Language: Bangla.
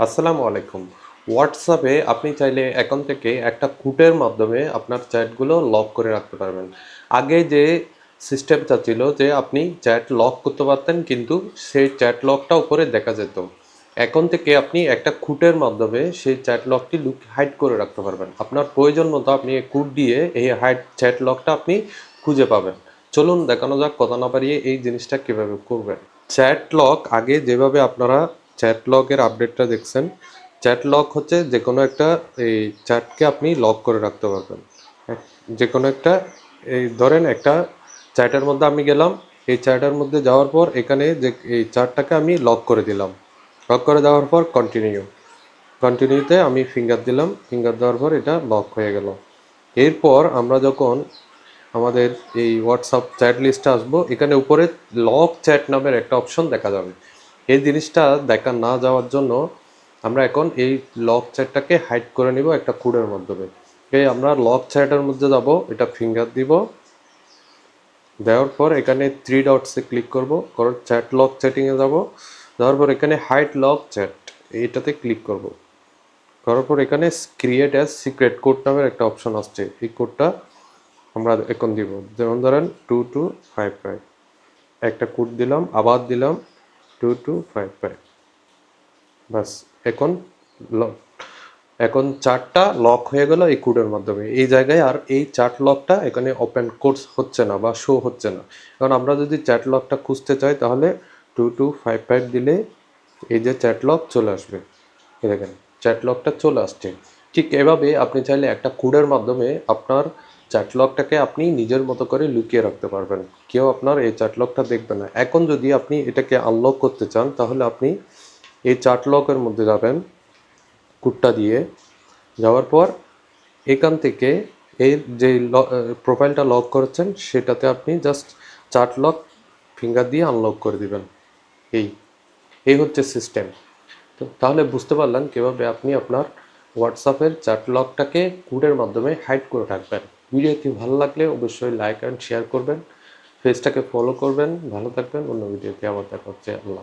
আসসালামু আলাইকুম। হোয়াটসঅ্যাপে আপনি চাইলে এখন থেকে একটা কুটের মাধ্যমে আপনার চ্যাটগুলো লক করে রাখতে পারবেন। আগে যে সিস্টেমটা ছিল যে আপনি চ্যাট লক করতে পারতেন, কিন্তু সেই চ্যাট লকটা উপরে দেখা যেত। এখন থেকে আপনি একটা খুঁটের মাধ্যমে সেই চ্যাট লকটি লুক হাইড করে রাখতে পারবেন। আপনার প্রয়োজন মতো আপনি এই কুট দিয়ে এই হাইড চ্যাট লকটা আপনি খুঁজে পাবেন। চলুন দেখানো যাক, কথা না পারিয়ে এই জিনিসটা কীভাবে করবেন। চ্যাট লক আগে যেভাবে আপনারা চ্যাট লকের আপডেটটা দেখছেন। চ্যাট লক হচ্ছে যে কোনো একটা, এই চ্যাটকে আপনি লক করে রাখতে পারবেন। যে কোনো একটা, এই ধরেন একটা চ্যাটের মধ্যে আমি গেলাম, এই চ্যাটের মধ্যে যাওয়ার পর এখানে যে, এই চ্যাটটাকে আমি লক করে দিলাম। লক করে দেওয়ার পর কন্টিনিউ কন্টিনিউতে আমি ফিঙ্গার দিলাম ফিঙ্গার দেওয়ার পর এটা লক হয়ে গেল। এরপর আমরা যখন আমাদের এই হোয়াটসঅ্যাপ চ্যাট লিস্টে আসব, এখানে উপরে লক চ্যাট নামের একটা অপশন দেখা যাবে। এই জিনিসটা দেখা না যাওয়ার জন্য আমরা এখন এই লক চ্যাটটাকে হাইড করে নিব একটা কোডের মাধ্যমে। এই আমরা লক চ্যাটের মধ্যে যাব, এটা ফিঙ্গার দিব। দেওয়ার পর এখানে থ্রি ডটসে ক্লিক করব কারণ চ্যাট লক চ্যাটিংয়ে যাব। যাওয়ার পর এখানে হাইড লক চ্যাট এইটাতে ক্লিক করব। করার পর এখানে ক্রিয়েট অ্যাজ সিক্রেট কোড নামের একটা অপশন আসছে, এই কোডটা আমরা এখন দিব। যেমন ধরেন টু টু ফাইভ ফাইভ একটা কোড দিলাম, আবার দিলাম টু টু ফাইভ ফাইভ বাস, এখন লক এখন চার্টটা লক হয়ে গেল এই কোডের মাধ্যমে। এই জায়গায় আর এই চার্ট লকটা এখানে ওপেন কোর্স হচ্ছে না বা শো হচ্ছে না। কারণ আমরা যদি চ্যাট লকটা খুঁজতে চাই, তাহলে টু টু ফাইভ ফাইভ দিলে এই যে চ্যাট লক চলে আসবে। দেখেন চ্যাট লকটা চলে আসছে। ঠিক এভাবে আপনি চাইলে একটা কোডের মাধ্যমে আপনার চ্যাট লকটাকে আপনি নিজের মতো করে লুকিয়ে রাখতে পারবেন। কেউ আপনার এই চ্যাট লকটা দেখবে না। এখন যদি আপনি এটাকে আনলক করতে চান, তাহলে আপনি এই চ্যাট লকের মধ্যে যাবেন, কুটটা দিয়ে। যাওয়ার পর এখান থেকে এর যে প্রোফাইলটা লক করেছেন, সেটাতে আপনি জাস্ট চার্ট লক ফিঙ্গার দিয়ে আনলক করে দিবেন। এই এই হচ্ছে সিস্টেম তো তাহলে বুঝতে পারলেন কীভাবে আপনি আপনার হোয়াটসঅ্যাপের চ্যাট লকটাকে কোডের মাধ্যমে হাইড করে রাখবেন। ভিডিওটি ভালো লাগলে অবশ্যই লাইক অ্যান্ড শেয়ার করবেন। পেজটাকে ফলো করবেন। ভালো থাকবেন। অন্য ভিডিওতে আবার দেখা হচ্ছে। আল্লাহ